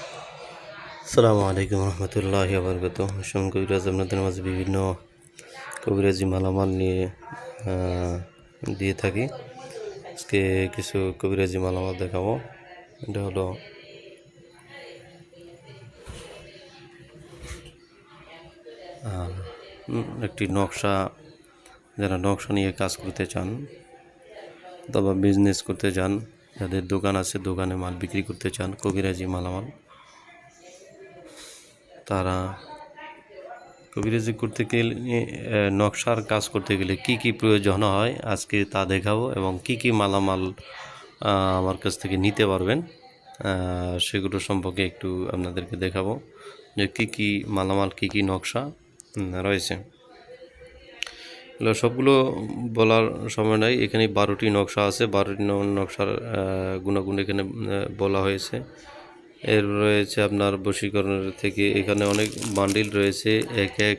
আসসালামু আলাইকুম রহমতুল্লাহ আবরগত হোসেন কবিরাজ, আপনাদের মাঝে বিভিন্ন কবিরাজি মালামাল নিয়ে দিয়ে থাকি। আজকে কিছু কবিরাজি মালামাল দেখাবো। এটা হলো একটি নকশা। যারা নকশা নিয়ে কাজ করতে চান অথবা বিজনেস করতে চান, যাদের দোকান আছে, দোকানে মাল বিক্রি করতে চান, কবিরাজি মালামাল। তারা কবিরাজি করতে গেলে নকশার কাজ করতে গেলে কি কি প্রয়োজন হয় আজকে তা দেখাবো এবং কি কি মালামাল আমার কাছ থেকে নিতে পারবেন সেগুলো সম্পর্কে একটু আপনাদেরকে দেখাবো যে কি কি মালামাল, কি কি নকশা রয়েছে। সবগুলো বলার সময় নাই, এখানে বারোটি নকশা আছে, বারোটি নকশার গুণাগুণ এখানে বলা হয়েছে। এর রয়েছে আপনার বশীকরণের থেকে। এখানে অনেক বান্ডিল রয়েছে, এক এক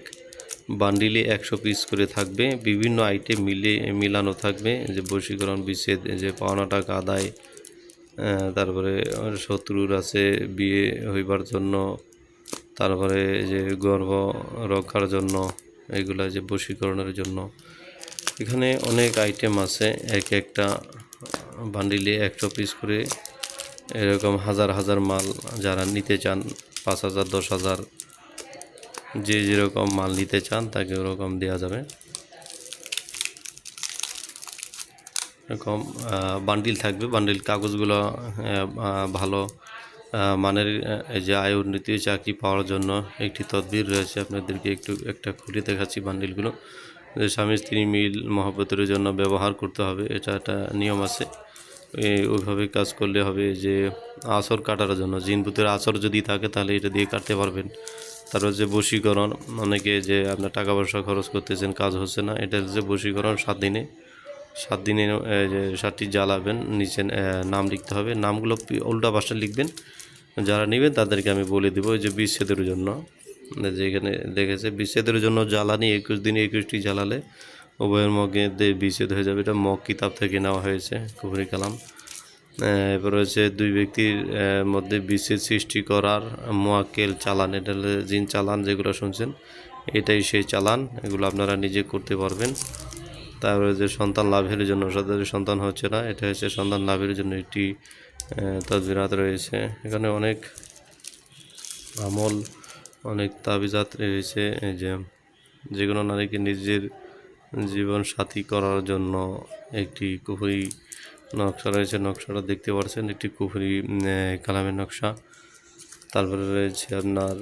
বান্ডিলে একশো পিস করে থাকবে। বিভিন্ন আইটেম মিলে, মিলানো থাকবে। যে বশীকরণ, বিচ্ছেদ যে পাওনা টাকা আদায় তারপরে শত্রুর আছে বিয়ে হইবার জন্য, তারপরে যে গর্ভ রক্ষার জন্য, এগুলা যে বশীকরণের জন্য। এখানে অনেক আইটেম আছে, এক একটা বান্ডিলে একশো পিস করে এরকম হাজার হাজার মাল যারা নিতে চান, পাঁচ হাজার, দশ হাজার, যে যেরকম মাল নিতে চান, তাকে ওরকম দেওয়া যাবে। এরকম বান্ডিল থাকবে। বান্ডিল কাগজগুলো ভালো মানের এই যে আয় উন্নতি, চাকরি পাওয়ার জন্য একটি তদবির রয়েছে। আপনাদেরকে একটু, একটা খুলে দেখাচ্ছি বান্ডিলগুলো যে স্বামী স্ত্রী মিল, মহব্বতের জন্য ব্যবহার করতে হবে, এটা একটা নিয়ম আছে। ওইভাবে কাজ করলে হবে যে আসর কাটার জন্য। জিনপুতের আসর যদি থাকে তাহলে এটা দিয়ে কাটতে পারবেন। তারপর যে বশীকরণ, অনেকে যে আপনার টাকা পয়সা খরচ করতেছেন, কাজ হচ্ছে না এটার যে বশীকরণ সাত দিনে। সাত দিনে সাতটি জ্বালাবেন, নিচে নাম লিখতে হবে। নামগুলো উল্টা পাশে লিখবেন। যারা নেবেন তাদেরকে আমি বলে দেবো যে বিচ্ছেদের জন্য। যেখানে দেখেছে, বিচ্ছেদের জন্য জ্বালানি একুশ দিনে একুশটি জ্বালালে উভয়ের মগে বিচ্ছেদ হয়ে যাবে। এটা মগ কিতাব থেকে নেওয়া হয়েছে, কুফরি কালাম। এরপর রয়েছে দুই ব্যক্তির মধ্যে বিচ্ছেদ সৃষ্টি করার মোয়াক্কেল চালান। এটা জিন চালান যেগুলো শুনছেন। এটাই সেই চালান, এগুলো আপনারা নিজে করতে পারবেন। তারপরে যে সন্তান লাভের জন্য যাদের সন্তান হচ্ছে না, এটা হচ্ছে সন্তান লাভের জন্য একটি তদবিরাত রয়েছে। এখানে অনেক আমল, অনেক তাবিজাত রয়েছে যে যে কোনো নারীকে নিজের জীবন সাথী করার জন্য একটি কুফরি নকশা রয়েছে। নকশাটা দেখতে পাচ্ছেন, একটি কুফরি কালামের নকশা। তারপরে রয়েছে আপনার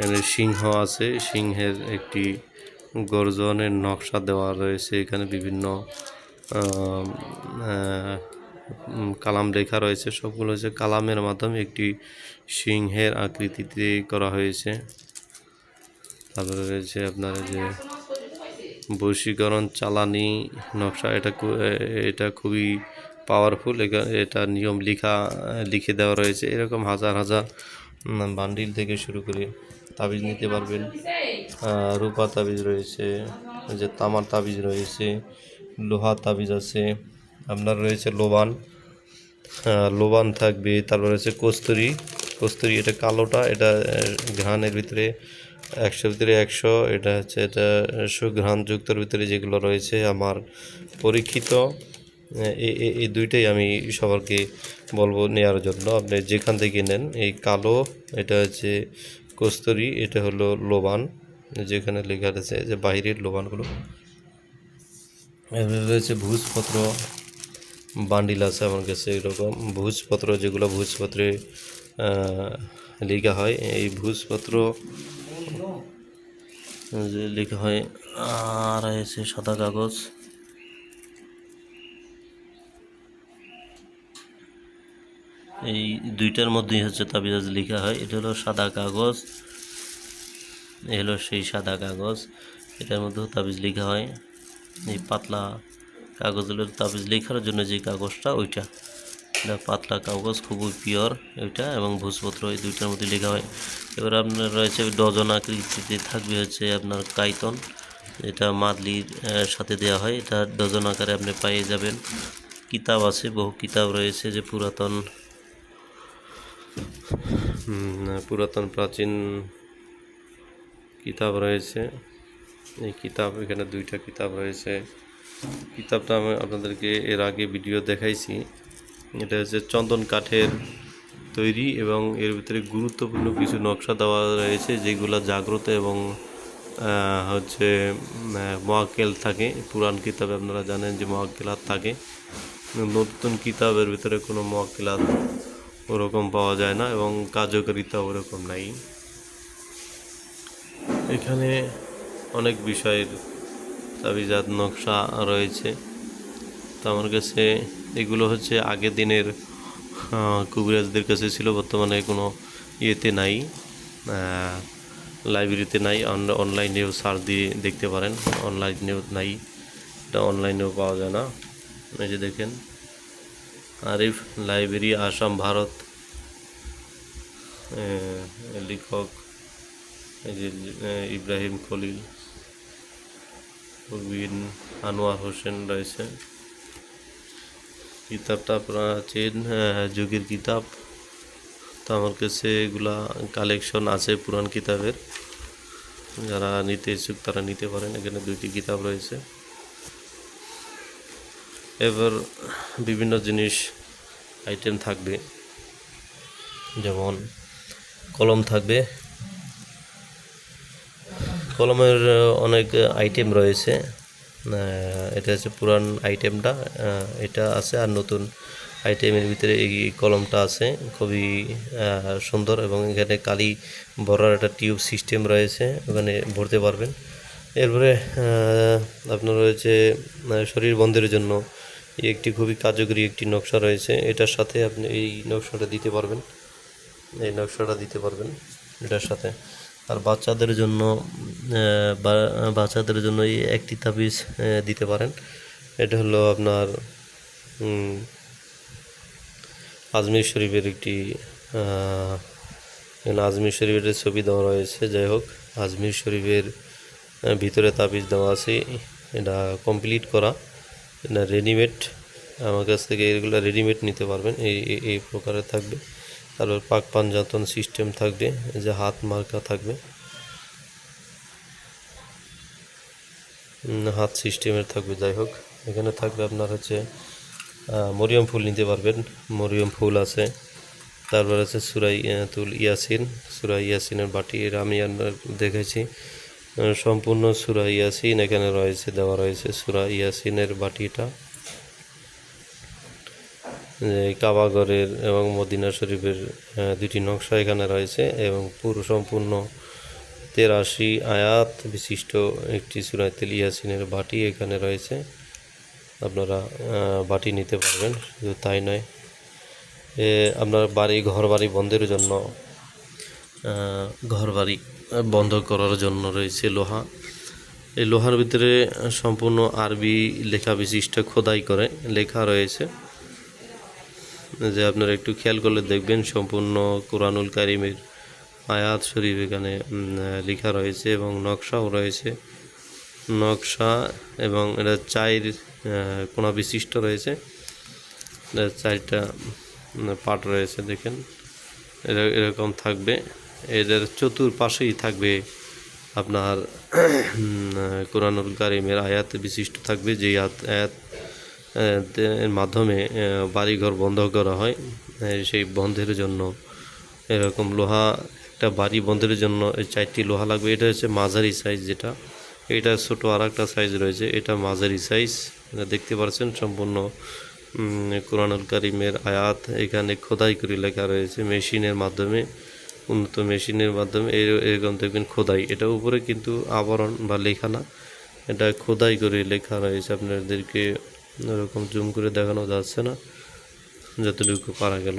এখানে সিংহ আছে। সিংহের একটি গর্জনের নকশা দেওয়া রয়েছে। এখানে বিভিন্ন কালাম লেখা রয়েছে। সবগুলো হচ্ছে কালামের মাধ্যমে একটি সিংহের আকৃতিতে করা হয়েছে। তারপরে রয়েছে আপনার যে বশীকরণ, চালানি, নকশা, এটা এটা খুবই পাওয়ারফুল এটা নিয়ম লিখা, লিখে দেওয়া রয়েছে। এরকম হাজার হাজার বান্ডিল থেকে শুরু করে তাবিজ নিতে পারবেন। রূপা তাবিজ রয়েছে যে তামার তাবিজ রয়েছে, লোহা তাবিজ আছে, আপনার রয়েছে লোবান। লোবান থাকবে, তারপর রয়েছে কস্তুরি। কস্তুরি, এটা কালোটা, এটা ঘ্রাণের ভিতরে একশোর ভিতরে একশো, এটা হচ্ছে, এটা সুঘ্রাণযুক্তর ভিতরে যেগুলো রয়েছে, আমার পরীক্ষিত। এই দুইটাই আমি সবারকে বলব নেওয়ার জন্য। আপনি যেখান থেকে নেন, এই কালো, এটা হচ্ছে কস্তুরি, এটা হলো লোবান, যেখানে লেখা আছে যে বাইরের লোবানগুলো। রয়েছে ভুজপত্র, বান্ডিল আছে আমার কাছে এরকম। ভুজপত্র, যেগুলো ভুজপত্রে লেখা হয়, এই ভুজপত্র যে লেখা হয়, আর আছে সাদা কাগজ। এই দুইটার মধ্যেই হচ্ছে তাবিজ লেখা হয়। এটা হলো সাদা কাগজ। এ হলো সেই সাদা কাগজ। এটার মধ্যেও তাবিজ লেখা হয়। এই পাতলা কাগজ হলো তাবিজ লেখার জন্য যে কাগজটা, ওইটা। এটা পাতলা কাগজ, খুবই পিওর ওইটা এবং ভূষপত্র এই দুইটার মধ্যে লেখা হয়। এবার আপনার রয়েছে ডজন আকৃতিতে থাকবে হচ্ছে আপনার কাইতন। এটা মাদলির সাথে দেওয়া হয়। এটা ডজন আকারে আপনি পেয়ে যাবেন। কিতাব আছে, বহু কিতাব রয়েছে যে পুরাতন পুরাতন প্রাচীন কিতাব রয়েছে। এই কিতাব, এখানে দুইটা কিতাব রয়েছে। কিতাবটা আমি আপনাদেরকে এর আগে ভিডিও দেখাইছি। এটা হচ্ছে চন্দন কাঠের তৈরি এবং এর ভিতরে গুরুত্বপূর্ণ কিছু নকশা দেওয়া রয়েছে যেগুলো জাগ্রত এবং হচ্ছে মহাকেল থাকে। পুরান কিতাবে আপনারা জানেন যে মোয়াক্কেলাত থাকে। নতুন কিতাবের ভিতরে কোনো মোয়াক্কেলাত ওরকম পাওয়া যায় না এবং কার্যকারিতা ওরকম নাই। এখানে অনেক বিষয়ের তাবিজাত নকশা রয়েছে। তো আমার কাছে এগুলো হচ্ছে আগের দিনের কবিরাজদের কাছে ছিল, বর্তমানে কোনো ইয়েতে নাই লাইব্রেরিতে নাই, অন- অনলাইনেও সার্চ দিয়ে দেখতে পারেন অনলাইনেও নাই, এটা অনলাইনেও পাওয়া যায় না। এই যে দেখেন, আরিফ লাইব্রেরি, আসাম, ভারত লেখক, এই যে ইব্রাহিম খলিল আনোয়ার হোসেন রয়েছে কিতাবটা প্রাচীন যুগের কিতাব। তো আমার কাছে এগুলা কালেকশন আছে পুরান কিতাবের। যারা নিতে ইচ্ছুক তারা নিতে পারেন, এখানে দুইটি কিতাব রয়েছে। এবার বিভিন্ন জিনিস আইটেম থাকবে। যেমন কলম থাকবে। কলমের অনেক আইটেম রয়েছে। এটা হচ্ছে পুরান আইটেমটা এটা আছে আর নতুন আইটেমের ভিতরে এই কলমটা আছে, খুবই সুন্দর এবং এখানে কালি ভরার একটা টিউব সিস্টেম রয়েছে, ওখানে ভরতে পারবেন। এরপরে আপনার রয়েছে শরীর বন্ধের জন্য একটি খুবই কার্যকরী একটি নকশা রয়েছে, এটার সাথে আপনি এই নকশাটা দিতে পারবেন। এই নকশাটা দিতে পারবেন, এটার সাথে। আর বাচ্চাদের জন্য বাচ্চাদের জন্য এই একটি তাবিজ দিতে পারেন। এটা হলো আপনার আজমির শরীফের একটি আজমির শরীফের ছবি দেওয়া রয়েছে। যাই হোক, আজমির শরীফের ভিতরে তাবিজ দেওয়া আছে। এটা কমপ্লিট করা, এটা রেডিমেড। আমার কাছ থেকে এগুলো রেডিমেড নিতে পারবেন। এই, এই- প্রকারের থাকবে। তারপর পাক পাঞ্জাতন সিস্টেম থাকবে যে হাত মার্কা থাকবে। হাত সিস্টেমের থাকবে, যাই হোক। এখানে থাকবে আপনার হচ্ছে মরিয়ম ফুল নিতে পারবেন। মরিয়ম ফুল আছে। তারপর আছে সুরাই তুল ইয়াসিন। সুরাই ইয়াসিনের বাটি আমি আপনার দেখেছি। সম্পূর্ণ সুরা ইয়াসিন এখানে রয়েছে, দেওয়া রয়েছে। সুরা ইয়াসিনের বাটিটা। যে কাবাগরের এবং মদিনা শরীফের দুটি নকশা এখানে রয়েছে এবং পুরো সম্পূর্ণ তেরাশি আয়াত বিশিষ্ট একটি সুরাতেল ইয়াসিনের বাটি এখানে রয়েছে। আপনারা বাটি নিতে পারবেন, শুধু তাই নয়। এ, আপনার বাড়ি ঘর বাড়ি বন্ধের জন্য ঘর বাড়ি বন্ধ করার জন্য রয়েছে লোহা। এই লোহার ভিতরে সম্পূর্ণ আরবি লেখা বিশিষ্ট খোদাই করে লেখা রয়েছে। যে আপনারা একটু খেয়াল করলে দেখবেন সম্পূর্ণ কোরআনুল কারিমের আয়াত শরীফ এখানে লেখা রয়েছে এবং নকশাও রয়েছে। নকশা এবং এটা চায়ের কোনা বিশিষ্ট রয়েছে। চারটা পার্ট রয়েছে, দেখেন। এরা- এরকম থাকবে। এদের চতুর্পাশেই থাকবে আপনার কোরআনুল কারিমের আয়াত বিশিষ্ট থাকবে। যে আয়াত মাধ্যমে বাড়িঘর বন্ধ করা হয়। সেই বন্ধের জন্য এরকম লোহা, একটা বাড়ি বন্ধের জন্য চারটি লোহা লাগবে। এটা হচ্ছে মাঝারি সাইজ যেটা। এটা ছোট আর একটা সাইজ রয়েছে। এটা মাঝারি সাইজ দেখতে পাচ্ছেন সম্পূর্ণ কোরআনুল কারিমের আয়াত। এখানে খোদাই করে লেখা রয়েছে মেশিনের মাধ্যমে, উন্নত মেশিনের মাধ্যমে। এর- এরকম দেখবেন খোদাই। এটা উপরে কিন্তু আবরণ বা লেখা না। এটা খোদাই করে লেখা রয়েছে। আপনাদেরকে ওরকম জুম করে দেখানো যাচ্ছে না। যতটুকু পারা গেল,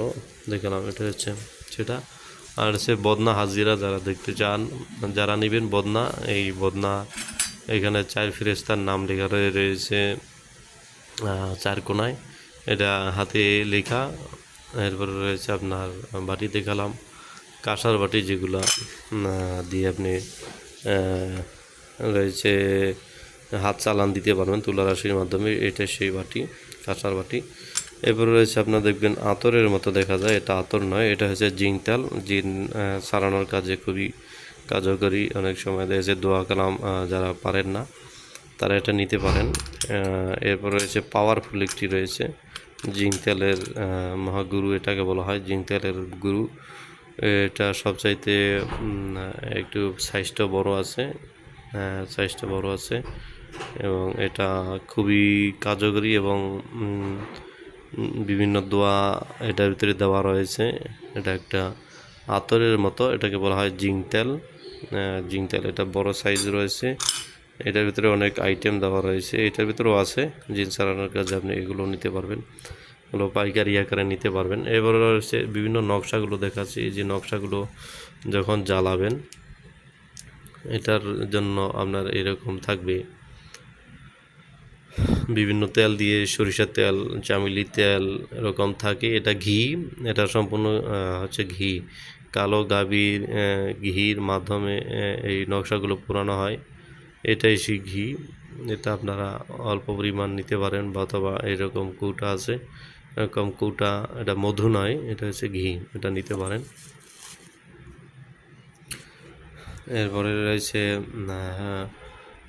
দেখালাম, এটা হচ্ছে সেটা। আর সে বদনা হাজিরা যারা দেখতে চান, যারা নেবেন বদনা, এই বদনা, এখানে চার ফেরেস্তার নাম লেখা রয়েছে চার কোনায়। এটা হাতে লেখা, এরপরে রয়েছে আপনার বাটি দেখালাম। কাঁসার বাটি যেগুলা দিয়ে আপনি রয়েছে হাত চালান দিতে পারবেন তুলা রাশির মাধ্যমে, এটা সেই বাটি কাঁসার বাটি। এরপরে রয়েছে আপনার দেখবেন আতরের মতো দেখা যায়, এটা আতর নয়, এটা হচ্ছে জিন তেল। জিন সারানোর কাজে খুবই কার্যকরী অনেক সময় দেখা যাচ্ছে দোয়া কালাম যারা পারেন না, তারা এটা নিতে পারেন। এরপর রয়েছে পাওয়ারফুল একটি রয়েছে জিঙ্ক তেলের মহাগুরু, এটাকে বলা হয় জিঙ্ক তেলের গুরু। এটা সবচাইতে একটু সাইজটা বড় আছে সাইজটা বড় আছে। এবং এটা খুবই কার্যকরী এবং বিভিন্ন দোয়া এটার ভিতরে দেওয়া রয়েছে। এটা একটা আতরের মতো, এটাকে বলা হয় জিঙ্ক তেল। জিঙ্ক তেল, এটা বড় সাইজ রয়েছে। এটার ভিতরে অনেক আইটেম দেওয়া রয়েছে। এটার ভিতরেও আছে জিন্স সারানোর কাজে আপনি এগুলো নিতে পারবেন। এগুলো পাইকারি আকারে নিতে পারবেন। এবারে রয়েছে বিভিন্ন নকশাগুলো দেখাচ্ছি। যে নকশাগুলো যখন জ্বালাবেন, এটার জন্য আপনার এরকম থাকবে। বিভিন্ন তেল দিয়ে সরিষার তেল চামেলি তেল এরকম থাকে। এটা ঘি, এটা সম্পূর্ণ হচ্ছে ঘি। কালো গাভীর ঘির মাধ্যমে এই নকশাগুলো পুরানো হয়। এটাই সেই ঘি। এটা আপনারা অল্প পরিমাণ নিতে পারেন অথবা এরকম কৌটা আছে, এরকম কৌটা, এটা মধু নয়, এটা হচ্ছে ঘি, এটা নিতে পারেন। এরপরে রয়েছে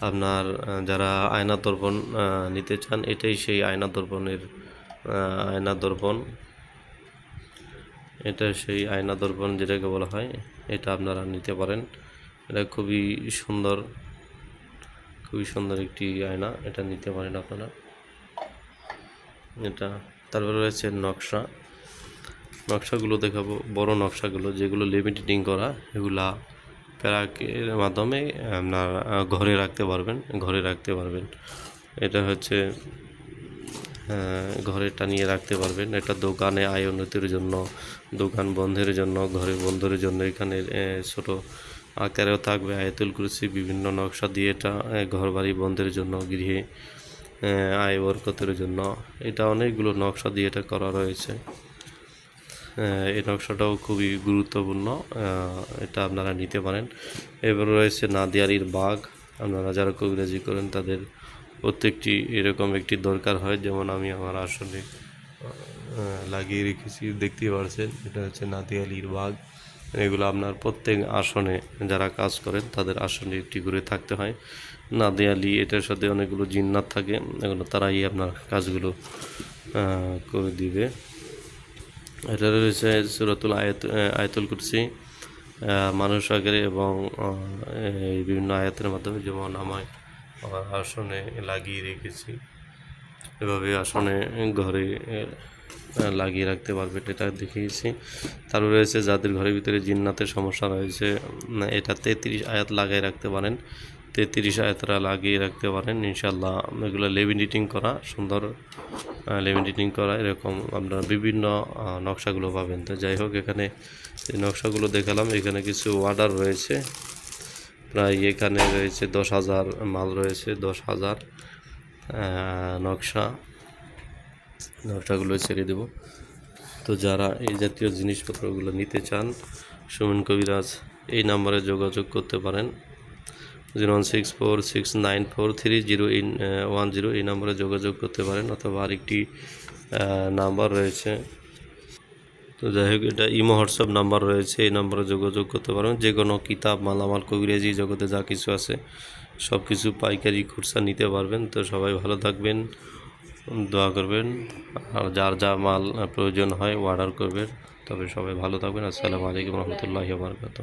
আপনার যারা আয়না দর্পণ নিতে চান, এটাই সেই আয়না দর্পণের আয়না দর্পণ। এটা সেই আয়না দর্পণ যেটাকে বলা হয়, এটা আপনারা নিতে পারেন। এটা খুবই সুন্দর খুবই সুন্দর একটি আয়না, এটা নিতে পারেন আপনারা। এটা, তারপরে রয়েছে নকশা। নকশাগুলো দেখাবো, বড় নকশাগুলো, যেগুলো লিমিটেডিং করা, এগুলা প্যারাকের মাধ্যমে আপনার ঘরে রাখতে পারবেন, ঘরে রাখতে পারবেন। এটা হচ্ছে ঘরে টানিয়ে রাখতে পারবেন। এটা দোকানে আয় উন্নতির জন্য, দোকান বন্ধের জন্য, ঘরে বন্ধের জন্য। এখানে ছোট আকারেও থাকবে আয়তুল কুরসি, বিভিন্ন নকশা দিয়ে এটা ঘর বাড়ি বন্ধের জন্য, গৃহে আয় বরকতের জন্য। এটা অনেকগুলো নকশা দিয়ে এটা করা রয়েছে। এই নকশাটাও খুবই গুরুত্বপূর্ণ। এটা আপনারা নিতে পারেন। এবার রয়েছে নাদিয়ারির বাঘ। আপনারা যারা কবিরাজি করেন, তাদের প্রত্যেকটি এরকম একটি দরকার হয়। যেমন আমি আমার আসলে লাগিয়ে রেখেছি, দেখতেই পারছেন। এটা হচ্ছে নাদিয়ালির বাঘ। এগুলো আপনার প্রত্যেক আসনে যারা কাজ করেন, তাদের আসনে একটি করে থাকতে হয়। নাদিয়ালি, এটার সাথে অনেকগুলো জিন্নাত থাকে। এগুলো তারাই আপনার কাজগুলো করে দিবে। এটা রয়েছে সুরাতুল আয়াত আয়াতুল কুরসি মানুষ আগের এবং বিভিন্ন আয়াতের মাধ্যমে যেমন আমায় আসনে লাগিয়ে রেখেছি। এভাবে আসনে ঘরে লাগিয়ে রাখতে পারবে এটা দেখিয়েছি। তারপরে রয়েছে যাদের ঘরের ভিতরে জিন্নাতের সমস্যা রয়েছে এটা তেত্রিশ আয়াত লাগাই রাখতে পারেন। তেত্রিশ আয়াতরা লাগিয়ে রাখতে পারেন ইনশাল্লাহ এগুলো লেমিনেটিং করা, সুন্দর লেমিনেটিং করা, এরকম আপনারা বিভিন্ন নকশাগুলো পাবেন। তো যাই হোক, এখানে নকশাগুলো দেখালাম, এখানে কিছু অর্ডার রয়েছে। প্রায় এখানে রয়েছে দশ হাজার মাল রয়েছে, দশ হাজার নকশা। নকশাগুলো ছেড়ে দেব। তো যারা এই জাতীয় জিনিসপত্রগুলো নিতে চান, সুমন কবিরাজ এই নাম্বারে যোগাযোগ করতে পারেন। Zero one six four six nine four three zero in one zero এই নম্বরে যোগাযোগ করতে পারেন অথবা আরেকটি নাম্বার রয়েছে। তো যাই হোক, এটা ইমো, হোয়াটসঅ্যাপ নাম্বার রয়েছে, এই নম্বরে যোগাযোগ করতে পারেন। যে কোনো কিতাব, মালামাল, কবিরাজি জগতে যা কিছু আছে সব কিছু পাইকারি খুচরা নিতে পারবেন। তো সবাই ভালো থাকবেন, দোয়া করবেন। আর যার যা মাল প্রয়োজন হয় অর্ডার করবেন। তবে সবাই ভালো থাকবেন। আসসালামু আলাইকুম রহমতুল্লাহ বারকাত